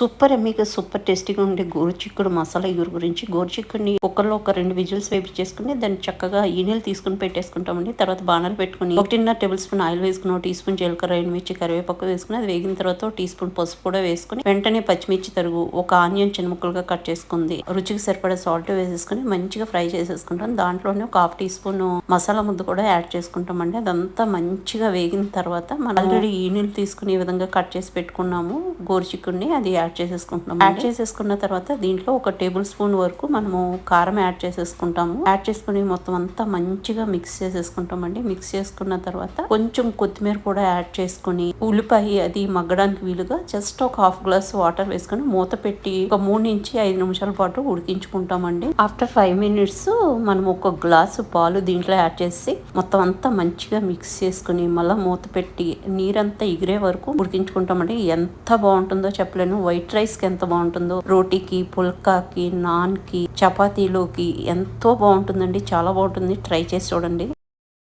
Super అమ్మీగా super టేస్టీగా ఉండే గోరుచిక్కుడు మసాలా ఇగురు గురించి. గోరుచిక్కుడిని కుక్కర్లో ఒక రెండు విజిల్స్ వేపించేసుకుని దాన్ని చక్కగా ఈనెలు తీసుకుని పెట్టేసుకుంటామండి. తర్వాత బాణాలు పెట్టుకుని ఒకటిన్నర టేబుల్ స్పూన్ ఆయిల్ వేసుకుని టీ స్పూన్ జీలకర్ర ఎండుమిర్చి కరివేపాకు వేసుకుని అది వేగిన తర్వాత టీ స్పూన్ పసుపు కూడా వేసుకుని వెంటనే పచ్చిమిర్చి తరుగు ఒక ఆనియన్ చిన్న ముక్కలుగా కట్ చేసుకుంది. రుచికి సరిపడా సాల్ట్ వేసేసుకుని మంచిగా ఫ్రై చేసేసుకుంటాం. దాంట్లోనే ఒక హాఫ్ టీ స్పూన్ మసాలా ముద్ద కూడా యాడ్ చేసుకుంటామండి. అదంతా మంచిగా వేగిన తర్వాత మనం ఆల్రెడీ ఈనెలు తీసుకుని ఈ విధంగా కట్ చేసి పెట్టుకున్నాము గోరుచిక్కుడిని. అది యాడ్ చేసేసుకుంటున్నాం యాడ్ చేసేసుకున్న తర్వాత దీంట్లో ఒక టేబుల్ స్పూన్ వరకు మనము కారం యాడ్ చేసేసుకుంటాము. యాడ్ చేసుకుని మొత్తం అంతా మంచిగా మిక్స్ చేసేసుకుంటామండి. మిక్స్ చేసుకున్న తర్వాత కొంచెం కొత్తిమీర కూడా యాడ్ చేసుకుని ఉల్లిపాయ అది మగ్గడానికి వీలుగా జస్ట్ ఒక హాఫ్ గ్లాస్ వాటర్ వేసుకుని మూత పెట్టి ఒక మూడు నుంచి ఐదు నిమిషాల పాటు ఉడికించుకుంటామండి. ఆఫ్టర్ ఫైవ్ మినిట్స్ మనం ఒక గ్లాసు పాలు దీంట్లో యాడ్ చేసి మొత్తం అంతా మంచిగా మిక్స్ చేసుకుని మళ్ళీ మూత పెట్టి నీరంతా ఎగిరే వరకు ఉడికించుకుంటామండి. ఎంత బాగుంటుందో చెప్పలేను. వైట్ రైస్కి ఎంత బాగుంటుందో రోటీకి పుల్కాకి నాన్కి చపాతీలోకి ఎంతో బాగుంటుందండి. చాలా బాగుంటుంది. ట్రై చేసి చూడండి.